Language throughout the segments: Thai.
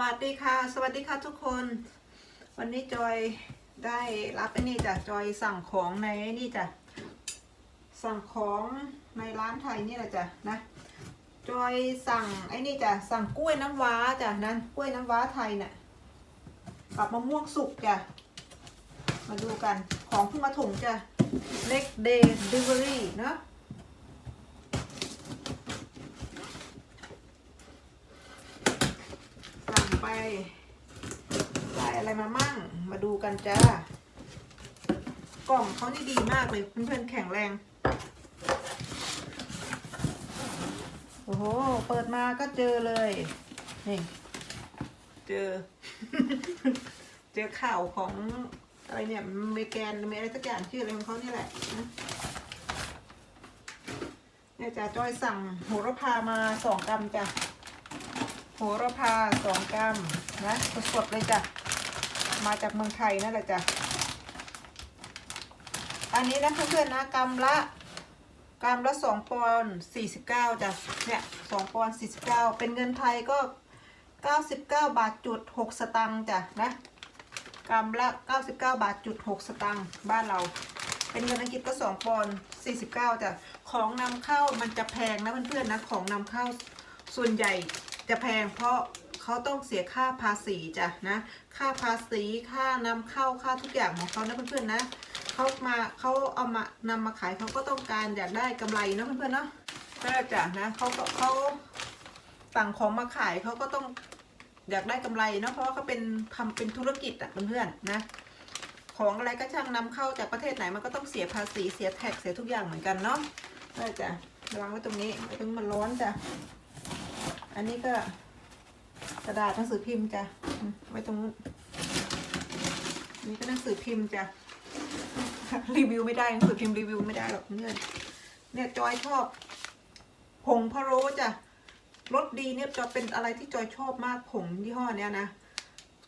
วัสดีค่ะ สวัสดีค่ะทุกคน วันนี้จอยได้รับไอ้นี่จ้ะจอยสั่งของในไอ้นี่จ้ะสั่งของในร้านไทยนี่แหละจ้ะนะจอยสั่งไอ้นี่จ้ะสั่งกล้วยน้ำว้าจ้ะนั่นกล้วยน้ำว้าไทยเนี่ยกับมะม่วงสุกจ้ะมาดูกันของเพิ่งมาถุงจ้ะ next day delivery เนาะ ได้อะไรมามั่ง มาดูกันจ้า กล่องเขานี่ดีมากเลยเพื่อนๆแข็งแรง โอ้โห เปิดมาก็เจอเลย นี่ เจอ เจอข่าวของอะไรเนี่ยเมแกนเมอะไรสักอย่างชื่ออะไรของเขานี่แหละเนี่ยจ้าจอยสั่งโหระพามาสองกรัมจ้ะ โหระพาสองกรัมนะสดๆเลยจ้ะ มาจากเมืองไทยนั่นแหละจ้ะ อันนี้นะเพื่อนๆนะกรัมละกรัมละสองปอนสี่สิบเก้าจ้ะเนี่ยสองปอนสี่สิบเก้าเป็นเงินไทยก็เก้าสิบเก้าบาทจุดหกสตังค์จ้ะนะกรัมละเก้าสิบเก้าบาทจุดหกสตังค์บ้านเรา เป็นเงินอังกฤษก็สองปอนสี่สิบเก้าจ้ะของนำเข้ามันจะแพงนะเพื่อนๆนะของนำเข้าส่วนใหญ่ จะแพงเพราะเขาต้องเสียค่าภาษีจ้ะนะ ค่าภาษีค่านำเข้าค่าทุกอย่างของเขานะเพื่อนๆนะเขามาเขาเอามานำมาขายเขาก็ต้องการอยากได้กำไรเนาะเพื่อนๆเนาะก็จ้ะนะเขาก็เขาสั่งของมาขายเขาก็ต้องอยากได้กำไรเนาะเพราะว่าเขาเป็นทำเป็นธุรกิจอะเพื่อนๆนะของอะไรก็ช่างนำเข้าจากประเทศไหนมันก็ต้องเสียภาษีเสียแท็กเสียทุกอย่างเหมือนกันเนาะได้จ้ะวางไว้ตรงนี้ไม่ต้องมันร้อนจ้ะ อันนี้ก็กระดาษหนังสือพิมพ์จ้ะไว้ตรงนู้นนี่ก็หนังสือพิมพ์จ้ะรีวิวไม่ได้หนังสือพิมพ์รีวิวไม่ได้หรอกเพื่อนเนี่ยจอยชอบผงพะโล้จ้ะรสดีเนี่ยจะเป็นอะไรที่จอยชอบมากผงยี่ห้อเนี้ยนะ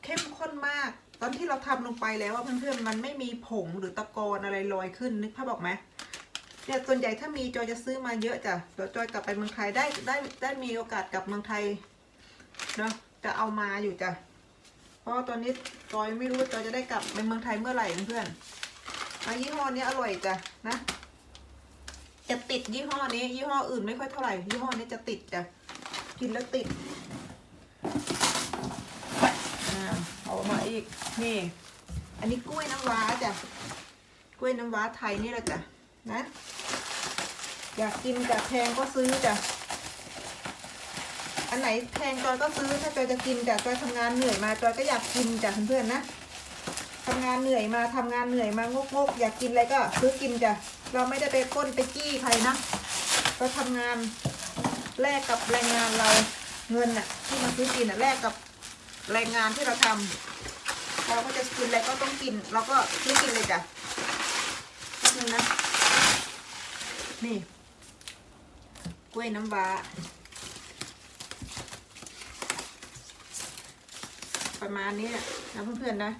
เข้มข้นมาก ตอนที่เราทำลงไปแล้วว่าเพื่อนๆมันไม่มีผงหรือตะกอนอะไรลอยขึ้นนึกภาพออกไหม เนี่ยส่วนใหญ่ถ้ามีจอยจะซื้อมาเยอะจ้ะเดี๋ยวจอยกลับไปเมืองไทยได้ได้ได้มีโอกาสกลับเมืองไทยเนาะจะเอามาอยู่จ้ะเพราะตอนนี้จอยไม่รู้จอยจะได้กลับไปเมืองไทยเมื่อไหร่เพื่อนๆอะยี่ห้อนี้อร่อยจ้ะนะ จะติดยี่ห้อนี้ ยี่ห้ออื่นไม่ค่อยเท่าไหร่ยี่ห้อนี้จะติดจ้ะกินแล้วติดอ่าเอามาอีกนี่ อันนี้กล้วยน้ำว้าจ้ะกล้วยน้ำว้าไทยนี่แหละจ้ะ นะ อยากกินจากแพงก็ซื้อจ้ะอันไหนแพงจอยก็ซื้อถ้าจอยจะกินจากจอยทำงานเหนื่อยมาจอยก็อยากกินจ้ะเพื่อนๆนะทำงานเหนื่อยมาทำงานเหนื่อยมางกๆอยากกินอะไรก็ซื้อกินจ้ะเราไม่ได้ไปก้นไปจี้ใครนะเราทำงานแลกกับแรงงานเราเงินน่ะที่มาซื้อกินน่ะแลกกับแรงงานที่เราทำเราก็จะกินอะไรก็ต้องกิน เราก็ซื้อกินเลยจ้ะนิดนึงนะ นี่ กล้วยน้ำว้า ประมาณนี้นะนเพื่อนๆนะ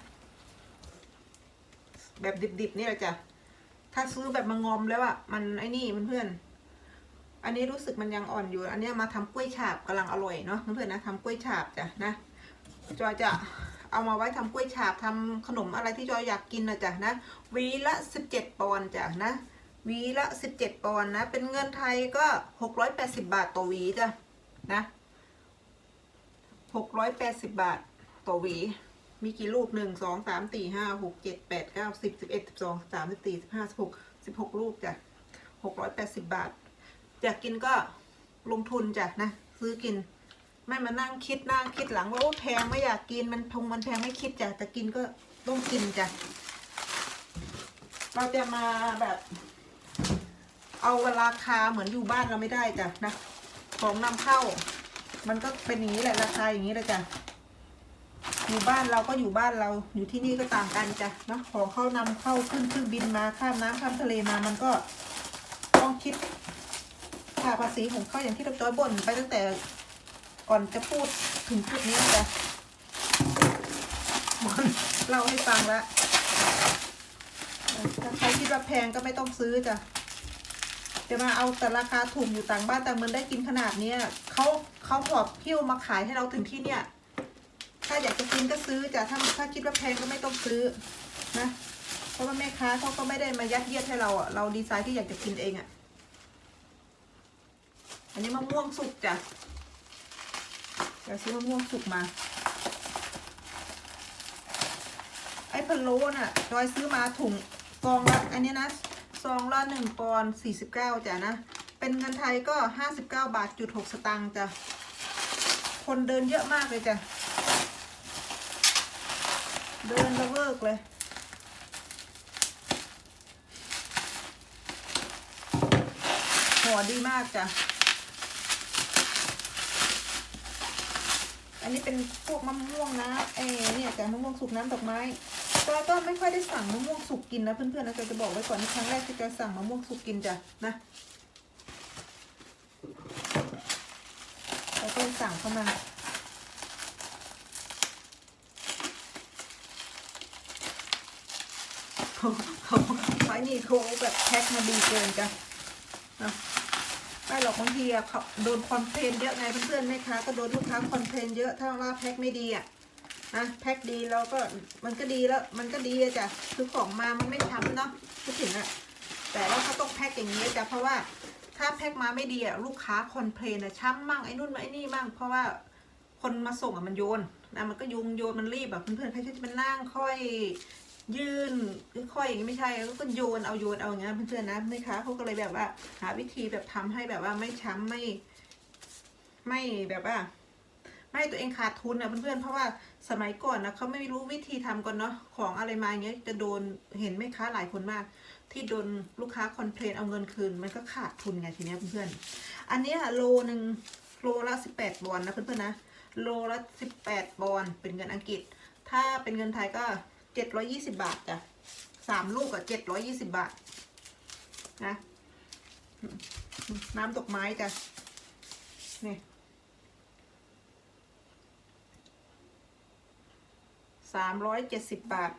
แบบดิบๆนี่แหละจ้ะ ถ้าซื้อแบบมางอมแล้วอะมันไอ้นี่เพื่อนๆอันนี้รู้สึกมันยังอ่อนอยู่ อันนี้มาทำกล้วยฉาบกำลังอร่อยเนาะเพื่อนๆนะทำกล้วยฉาบจ้ะนะจอยจะเอามาไว้ทำกล้วยฉาบทำขนมอะไรที่จอยอยากกินนะจ๊ะนะวีละสิบเจ็ดปอนด์จ้ะนะ วีละสิบเจ็ดปอนด์นะ เป็นเงินไทยก็หกร้อยแปดสิบาทต่อวีจ้ะนะหกร้อยแปดสิบบาทต่อวี มีกี่ลูกหนึ่งสองสามสี่ห้าหกเจ็ดแปดเก้าสิบสิบเอ็ดสิบสองสามสิบสี่สิบห้าสิบหกสิบหกลูกจ้ะหกร้อยแปดสิบบาท อยากกินก็ลงทุนจ้ะนะ ซื้อกิน ไม่มานั่งคิดนั่งคิดหลังว่าโอ้แพงไม่อยากกินมันพงมันแพงไม่คิดจ้ะแต่กินก็ต้องกินจ้ะเราจะมาแบบ เอาราคาเหมือนอยู่บ้านเราไม่ได้จ้ะนะของนำเข้า มันก็เป็นอย่างนี้แหละราคาอย่างนี้เลยจ้ะอยู่บ้านเราก็อยู่บ้านเราอยู่ที่นี่ก็ต่างกันจ้ะนะของเขานำเข้าขึ้นเครื่องบินมาข้ามน้ำข้ามทะเลมามันก็ต้องคิดค่าภาษีของเขาอย่างที่เราจอยบ่นไปตั้งแต่ก่อนจะพูดถึงจุดนี้จ้ะมันเล่าให้ฟังล้วถ้าใครคิดว่าแพงก็ไม่ต้องซื้อจ้ะ จะมาเอาแต่ราคาถูกอยู่ต่างบ้านต่างเมืองได้กินขนาดเนี้ยเขาเขาหอบพิ้วมาขายให้เราถึงที่เนี่ย ถ้าอยากจะกินก็ซื้อจ้ะถ้าถ้าคิดว่าแพงก็ไม่ต้องซื้อนะ เพราะว่าแม่ค้าเขาก็ไม่ได้มายัดเยียดให้เราอะเราดีไซน์ที่อยากจะกินเองอะ อันนี้มะม่วงสุกจ้ะเดี๋ยวซื้อมะม่วงสุกมาไอ้พะโล้น่ะจอยซื้อมาถุงซองละอันนี้นะ ซองละหนึ่งปอนสี่สิบเก้าจ้ะนะ เป็นเงินไทยก็ห้าสิบเก้าบาทจุดหกสตางค์จ้ะ คนเดินเยอะมากเลยจ้ะ เดินระเวิกเลยห่อดีมากจ้ะ อันนี้เป็นพวกมะม่วงนะเอเนี่ยจ้ะมะม่วงสุกน้ำดอกไม้ อยก็ไม่ค่อยได้สั่งมะม่วงสุกกินนะเพื่อนๆนะจอยจะบอกไว้ก่อนนี่ครั้งแรกที่จอยสั่งมะม่วงสุกกินจ้ะนะแล้วก็สั่งเข้ามาเขาขาไอ้นี่เขาแบบแพ็คมาดีเกินจ้ะนะไม่หรอกบางทีอะเขาโดนคอนเพลนเยอะไงเพื่อนๆแม่ค้าก็โดนลูกค้าคอนเพลนเยอะถ้าว่าแพ็คไม่ดีอะ นะแพ็คดีแล้วก็มันก็ดีแล้ว มันก็ดีอะจ้ะคือของมามันไม่ช้ำเนาะพูดถึงอะแต่ว่าเขาต้องแพ็คอย่างนี้จ้ะเพราะว่าถ้าแพ็คมาไม่ดีอะลูกค้าคอนเพลนอะช้ำมั่งไอ้นู่นมาไอ้นี่มั่งเพราะว่าคนมาส่งอะมันโยนนะมันก็ยุงโยนมันรีบอะเพื่อนๆใครที่จะเป็นนั่งค่อยยื่นค่อยอย่างนี้ไม่ใช่แล้วก็โยนเอาโยนเอาอย่างเงี้ยเพื่อนๆนะแม่ค้าเขาก็เลยแบบว่า หาวิธีแบบทำให้แบบว่าไม่ช้ำไม่ ไม่แบบว่า ให้ตัวเองขาดทุนนะเพื่อนๆเพราะว่าสมัยก่อนนะเขาไม่รู้วิธีทำก่อนเนาะของอะไรมาอย่างเงี้ยจะโดนเห็นแม่ค้าหลายคนมาก ที่โดนลูกค้าคอนเพลนเอาเงินคืน มันก็ขาดทุนไงทีเนี้ยเพื่อนๆอันนี้ยโลหนึ่งโลละสิบแปดบอลนะเพื่อนๆนะโลละสิบแปดบอลเป็นเงินอังกฤษ ถ้าเป็นเงินไทยก็เจ็ดร้อยี่สิบาทจ้ะสามลูกอะเจ็ดร้อยี่สิบาทนะน้ำดอกไม้จ้ะนี่ สามร้อยเจ็ดสิบบาท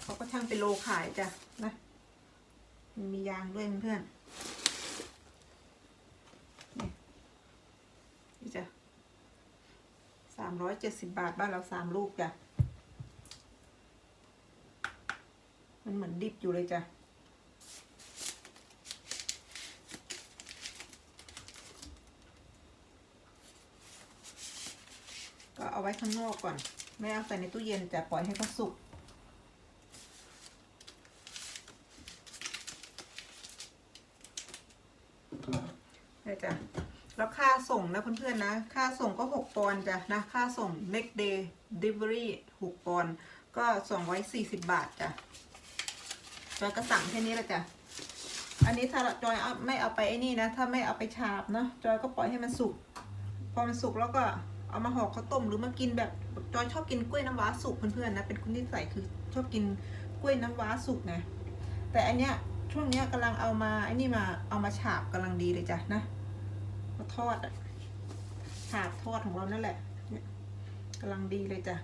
เขาก็ช่างเป็นโลขายจ้ะนะมียางด้วยเพื่อนนี่จ้ะสามร้อยเจ็ดสิบบาทบ้านเราสามลูกจ้ะ มันเหมือนดิบอยู่เลยจ้ะ ก็เอาไว้ข้างนอกก่อน ไม่เอาใส่ในตู้เย็นจะปล่อยให้เขาสุกนี่จ้ะแล้วค่าส่งนะเพื่อนๆนะ ค่าส่งก็ 6 ปอนด์จ้ะนะ ค่าส่ง next day delivery 6 ปอนด์ก็ 240 บาทจ้ะจอยก็สั่งแค่นี้แหละจ้ะ อันนี้ถ้าจอยเอาไม่เอาไปไอ้นี่นะ ถ้าไม่เอาไปฉาบเนาะจอยก็ปล่อยให้มันสุก พอมันสุกแล้วก็ เอามาห่อข้าวต้มหรือมากินแบบจอยชอบกินกล้วยน้ำว้าสุกเพื่อนๆนะเป็นคนที่ใส่คือชอบกินกล้วยน้ำว้าสุกนะ แต่อันเนี้ยช่วงเนี้ยกำลังเอามาไอ้นี่มาเอามาฉาบกำลังดีเลยจ้ะนะมาทอดอะถาดทอดของเรานั่นแหละเนี่ยกำลังดีเลยจ้ะ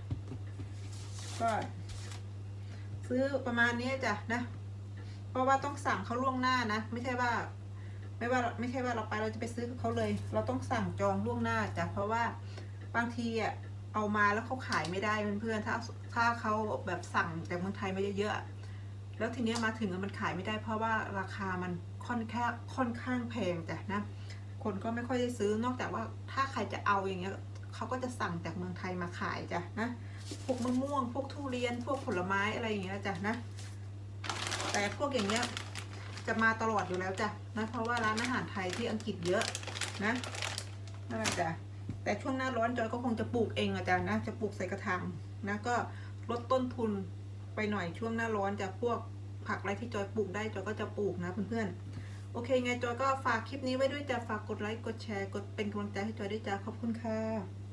ก็ซื้อประมาณนี้จ้ะนะ เพราะว่าต้องสั่งเขาล่วงหน้านะ ไม่ใช่ว่า ไม่ว่าไม่ใช่ว่าเราไปเราจะไปซื้อเขาเลย เราต้องสั่งจองล่วงหน้าจ้ะเพราะว่า บางทีอะเอามาแล้วเขาขายไม่ได้เพื่อนๆถ้าถ้าเขาแบบสั่งจากเมืองไทยมาเยอะๆแล้วทีเนี้ยมาถึงมันขายไม่ได้ เพราะว่าราคามันค่อนข้างค่อนข้างแพงจ้ะนะคนก็ไม่ค่อยได้ซื้อนอกจากว่าถ้าใครจะเอาอย่างเงี้ยเขาก็จะสั่งจากเมืองไทยมาขายจ้ะนะพวกมะม่วง พวกทุเรียนพวกผลไม้อะไรอย่างเงี้ยจ้ะนะแต่พวกอย่างเงี้ยจะมาตลอดอยู่แล้วจ้ะนะเพราะว่าร้านอาหารไทยที่อังกฤษเยอะนะนั่นแหละจ้ะ แต่ช่วงหน้าร้อนจอยก็คงจะปลูกเองอาจ้ะนะจะปลูกใส่กระถางนะก็ลดต้นทุนไปหน่อยช่วงหน้าร้อนจะพวกผักอะไรที่จอยปลูกได้จอยก็จะปลูกนะเพื่อนๆโอเคไงจอยก็ฝากคลิปนี้ไว้ด้วยจะฝากกดไลค์กดแชร์กดเป็นกำลังใจให้จอยด้วยจ้ะขอบคุณค่ะ